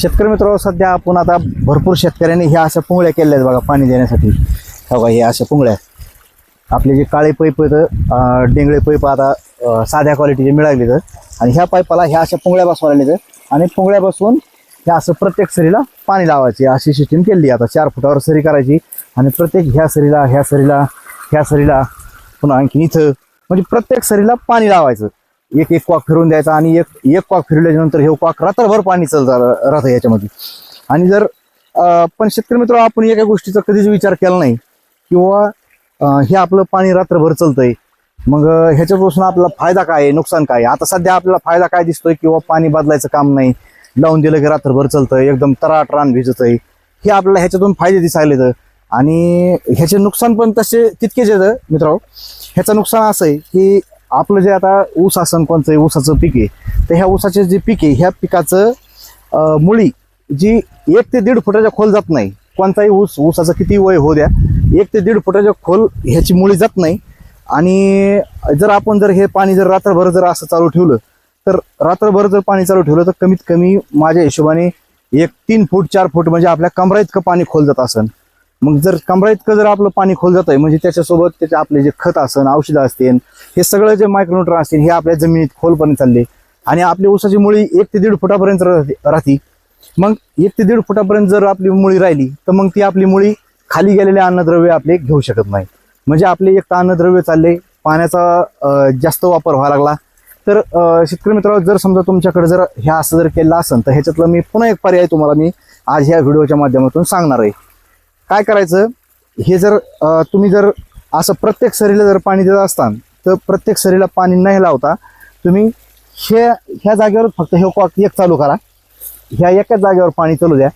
शेतकरी मित्र सध्या आपण आता भरपूर शेतकऱ्यांनी ह्या अशा पुंगळ्या केल्या आहेत बघा पाणी देण्यासाठी. हो का हे अशा पुंगळ्या आपले जे काळे पैप आहेत डेंगळे पैप आता साध्या क्वालिटीचे मिळाले तर आणि ह्या पाईपाला ह्या अशा पुंगळ्या बसवायला तर आणि पुंगळ्या बसवून ह्या असं प्रत्येक सरीला पाणी लावायची अशी सिस्टीम केली आता चार फुटावर सरी करायची आणि प्रत्येक ह्या सरीला ह्या सरीला ह्या सरीला पुन्हा आणखी इथं म्हणजे प्रत्येक सरीला पाणी लावायचं. एक एक क्वाक फिरून द्यायचा आणि एक एक क्वाक फिरल्याच्या नंतर हे क्वाक रात्रभर पाणी चालतं राहतं याच्यामध्ये. आणि जर पण शेतकरी मित्र आपण एका गोष्टीचा कधीच विचार केला नाही. किंवा हे आपलं पाणी रात्रभर चालतंय. मग ह्याच्यापासून आपला फायदा काय आहे? नुकसान काय आहे? आता सध्या आपल्याला फायदा काय दिसतोय? किंवा पाणी बदलायचं काम नाही. लावून दिलं की रात्रभर चालतंय. एकदम तराट रान भिजतंय. हे आपल्याला ह्याच्यातून फायदे दिसायले तर आणि ह्याचे नुकसान पण तसे तितकेच येतं मित्रांनो. ह्याचं नुकसान असं आहे की आपलं जे आता ऊस असन कोणतं ऊसाचं पीक आहे तर ह्या ऊसाचे जे पीक आहे ह्या पिकाचं मुळी जी एक ते दीड फुटाच्या खोल जात नाही. कोणताही ऊस ऊसाचं किती वय होऊ द्या एक ते दीड फुटाच्या खोल ह्याची मुळी जात नाही. आणि जर आपण जर हे पाणी जर रात्रभर जर असं चालू ठेवलं तर रात्रभर जर पाणी चालू ठेवलं तर कमीत कमी माझ्या हिशोबाने एक तीन फूट चार फूट म्हणजे आपल्या कमरा इतकं पाणी खोल जात असेल मग जर कमरा इतकं जर आपलं पाणी खोल जात आहे म्हणजे त्याच्यासोबत त्याचे आपले जे खत असन औषधं असतील हे सगळं जे मायक्रोन्युट्रॉन असतील हे आपल्या जमिनीत खोलपर्यंत चालले. आणि आपली ऊसाची मुळी एक ते दीड फुटापर्यंत राहते राहती. मग एक ते दीड फुटापर्यंत जर आपली मुळी राहिली तर मग ती आपली मुळी खाली गेलेले अन्नद्रव्य आपले घेऊ शकत नाही. म्हणजे आपले एक तर अन्नद्रव्य चालले पाण्याचा जास्त वापर व्हावा लागला. तर शेतकरी मित्रांनो जर समजा तुमच्याकडे जर ह्या असं जर केलं असेल तर ह्याच्यातलं मी पुन्हा एक पर्याय तुम्हाला मी आज ह्या व्हिडिओच्या माध्यमातून सांगणार आहे. काय करायचं? हे जर तुम्ही जर असं प्रत्येक सरीला जर पाणी देत असताल तर प्रत्येक सरीला पाणी नाही लावता. तुम्ही हे ह्या जागेवर फक्त हे कॉक एक चालू करा. ह्या एकाच जागेवर पाणी चालू द्या.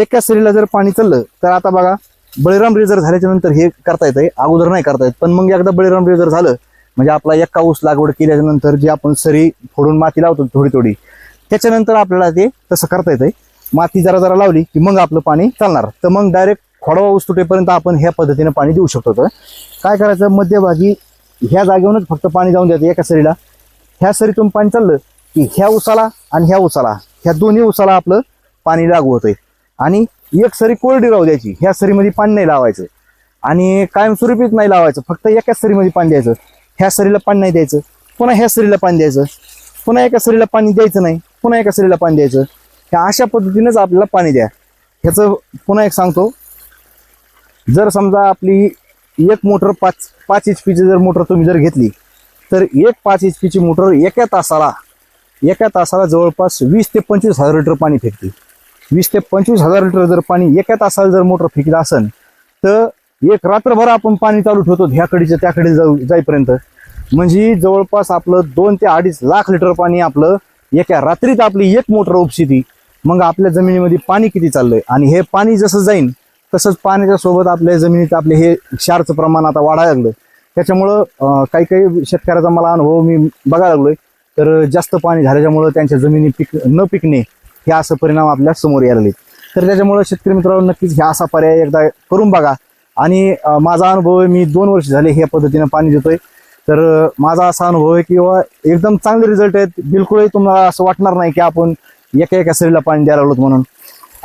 एका सरीला जर पाणी चाललं तर आता बघा बळीराम रेजर झाल्याच्यानंतर हे करता येतं अगोदर नाही करता येत पण मग एकदा बळीराम रेजर झालं म्हणजे आपला एका ऊस लागवड केल्याच्यानंतर जी आपण सरी फोडून माती लावतो थोडी थोडी त्याच्यानंतर आपल्याला ते तसं करता येतं माती जरा जरा लावली की मग आपलं पाणी चालणार. तर मग डायरेक्ट खोडवा ऊस तुटेपर्यंत आपण ह्या पद्धतीने पाणी देऊ शकतो तर. काय करायचं? मध्यभागी ह्या जागेवरूनच फक्त पाणी जाऊन द्यायचं एका सरीला. ह्या सरीतून पाणी चाललं की ह्या उसाला आणि ह्या उसाला ह्या दोन्ही उसाला आपलं पाणी लागू होतंय. आणि एक सरी कोरडी राहू द्यायची. ह्या सरीमध्ये पाणी नाही लावायचं. आणि कायमस्वरूपीच नाही लावायचं. फक्त एकाच सरीमध्ये पाणी द्यायचं. ह्या सरीला पाणी नाही द्यायचं. पुन्हा ह्या सरीला पाणी द्यायचं. पुन्हा एका सरीला पाणी द्यायचं नाही. पुन्हा एका सरीला पाणी द्यायचं. ह्या अशा पद्धतीनेच आपल्याला पाणी द्या. ह्याचं पुन्हा एक सांगतो. जर समजा आपली एक मोटर पाच पाच एच पीची जर मोटर तुम्ही जर घेतली तर एक पाच एच पीची मोटर एका तासाला एका तासाला जवळपास वीस ते पंचवीस हजार लिटर पाणी फेकते. वीस ते पंचवीस हजार लिटर जर पाणी एका तासाला जर मोटर फेकलं असेल तर एक रात्रभर आपण पाणी चालू ठेवतो ह्याकडीच्या त्याकडे जाऊ जाईपर्यंत. म्हणजे जवळपास आपलं दोन ते अडीच लाख लिटर पाणी आपलं एका रात्रीत आपली एक मोटर उपसिती मग आपल्या जमिनीमध्ये पाणी किती चाललंय? आणि हे पाणी जसं जाईन तसंच पाण्याच्या सोबत आपल्या जमिनीत आपले हे क्षारचं प्रमाण आता वाढायला लागलं त्याच्यामुळं काही काही शेतकऱ्याचा मला अनुभव मी बघायला लागलोय. तर जास्त पाणी झाल्याच्यामुळं त्यांच्या जमिनी पिक न पिकणे हे असं परिणाम आपल्यासमोर यायला लागले तर त्याच्यामुळं शेतकरी मित्रांनो नक्कीच ह्या असा पर्याय एकदा करून बघा. आणि माझा अनुभव आहे मी दोन वर्ष झाले ह्या पद्धतीनं पाणी देतोय. तर माझा असा अनुभव आहे किंवा एकदम चांगले रिझल्ट आहेत. बिलकुलही तुम्हाला असं वाटणार नाही की आपण एका एका सरीला पाणी द्यायला लागलो म्हणून.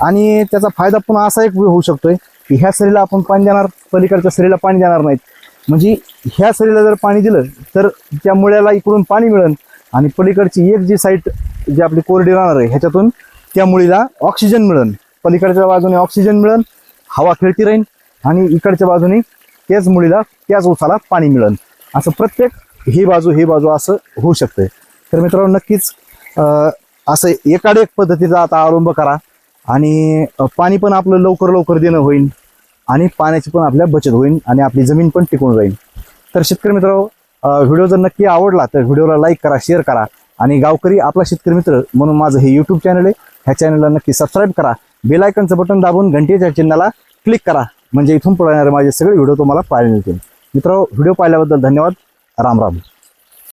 आणि त्याचा फायदा पुन्हा असा एक होऊ शकतोय की ह्या सरीला आपण पाणी देणार पलीकडच्या सरीला पाणी देणार नाहीत. म्हणजे ह्या सरीला जर पाणी दिलं तर त्या मुळ्याला इकडून पाणी मिळेल आणि पलीकडची एक जी साईट जी आपली कोरडी राहणार आहे ह्याच्यातून त्या मुळीला ऑक्सिजन मिळेल. पलीकडच्या बाजूने ऑक्सिजन मिळेल हवा खेळती राहील आणि इकडच्या बाजूने त्याच मुळीला त्याच उसाला पाणी मिळेल. असं प्रत्येक ही बाजू ही बाजू असं होऊ शकते तर मित्रांनो नक्कीच असं एकाडे एक पद्धतीचा आता अवलंब करा. आणि पाणी पण आपलं लवकर लवकर देणं होईल आणि पाण्याची पण आपल्या बचत होईल आणि आपली जमीन पण टिकून राहील. तर शेतकरी मित्र व्हिडिओ जर नक्की आवडला तर व्हिडिओला लाईक करा शेअर करा. आणि गावकरी आपला शेतकरी मित्र म्हणून माझं हे यूट्यूब चॅनल आहे. ह्या चॅनलला नक्की सबस्क्राईब करा. बेलायकनचं बटन दाबून घंटेच्या चिन्हाला क्लिक करा. म्हणजे इथून पुढे येणारे माझे सगळे व्हिडिओ तुम्हाला पाहायला मिळतील. मित्र व्हिडिओ पाहिल्याबद्दल धन्यवाद. राम राम.